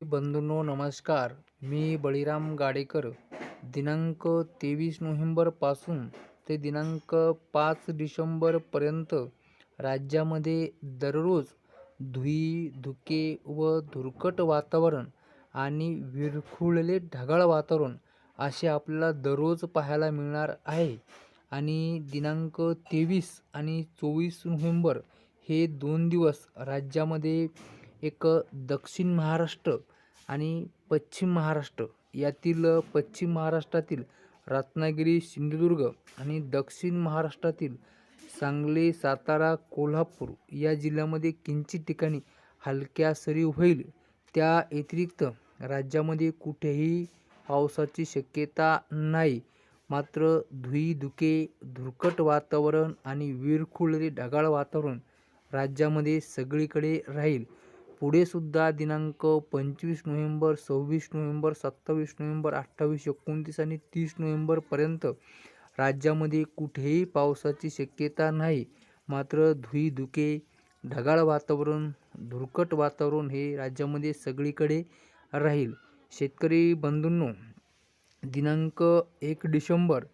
बंधूंनो नमस्कार. मी बळीराम गाडेकर. दिनांक तेवीस नोव्हेंबरपासून ते दिनांक पाच डिसेंबरपर्यंत राज्यामध्ये दररोज धुई धुके व धुरकट वातावरण आणि विरखुळले ढगाळ वातावरण असे आपल्याला दररोज पाहायला मिळणार आहे. आणि दिनांक तेवीस आणि चोवीस नोव्हेंबर हे दोन दिवस राज्यामध्ये एक दक्षिण महाराष्ट्र आणि पश्चिम महाराष्ट्र यातील पश्चिम महाराष्ट्रातील रत्नागिरी सिंधुदुर्ग आणि दक्षिण महाराष्ट्रातील सांगली सातारा कोल्हापूर या जिल्ह्यामध्ये किंचित ठिकाणी हलक्या सरी होईल. त्या व्यतिरिक्त राज्यामध्ये कुठेही पावसाची शक्यता नाही. मात्र धुई धुके धुरकट वातावरण आणि विरखुळले ढगाळ वातावरण राज्यामध्ये सगळीकडे राहील. पुढेसुद्धा दिनांक पंचवीस नोव्हेंबर सव्वीस नोव्हेंबर सत्तावीस नोव्हेंबर अठ्ठावीस एकोणतीस आणि तीस नोव्हेंबरपर्यंत राज्यामध्ये कुठेही पावसाची शक्यता नाही. मात्र धुई धुके ढगाळ वातावरण धुरकट वातावरण हे राज्यामध्ये सगळीकडे राहील. शेतकरी बंधूंनो दिनांक एक डिसेंबर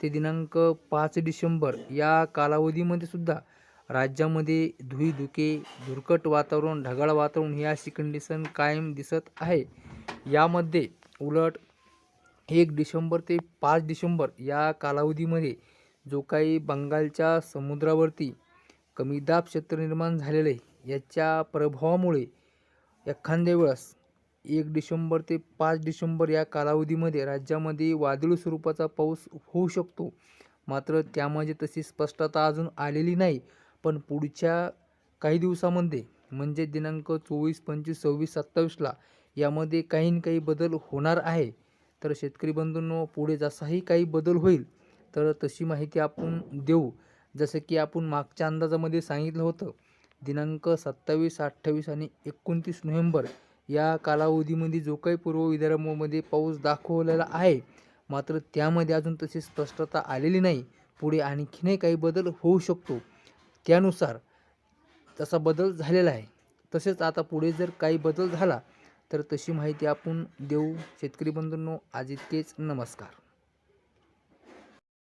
ते दिनांक पाच डिसेंबर या कालावधीमध्ये सुद्धा राज्यामध्ये धुई धुके धुरकट वातावरण ढगाळ वातावरण ही अशी कंडिशन कायम दिसत आहे. यामध्ये उलट एक डिसेंबर ते पाच डिसेंबर या कालावधीमध्ये जो काही बंगालच्या समुद्रावरती कमी दाब क्षेत्र निर्माण झालेलं आहे याच्या प्रभावामुळे एखाद्या वेळेस एक डिसेंबर ते पाच डिसेंबर या कालावधीमध्ये राज्यामध्ये वादळी स्वरूपाचा पाऊस होऊ शकतो. मात्र त्यामध्ये तशी स्पष्टता अजून आलेली नाही. पण पुढच्या काही दिवसामध्ये म्हणजे दिनांक चोवीस पंचवीस सव्वीस सत्तावीसला यामध्ये काही ना काही बदल होणार आहे. तर शेतकरी बंधूंनो पुढे जसाही काही बदल होईल तर तशी माहिती आपण देऊ. जसं की आपण मागच्या अंदाजामध्ये सांगितलं होतं दिनांक सत्तावीस अठ्ठावीस आणि एकोणतीस नोव्हेंबर या कालावधीमध्ये जो काही पूर्व विदर्भामध्ये पाऊस दाखवलेला आहे मात्र त्यामध्ये अजून तशी स्पष्टता आलेली नाही. पुढे आणखीनही काही बदल होऊ शकतो. त्यानुसार तसा बदल झालेला आहे. तसेच आता पुढे जर काही बदल झाला तर तशी माहिती आपण देऊ. शेतकरी बंधूंनो आज इतकेच. नमस्कार.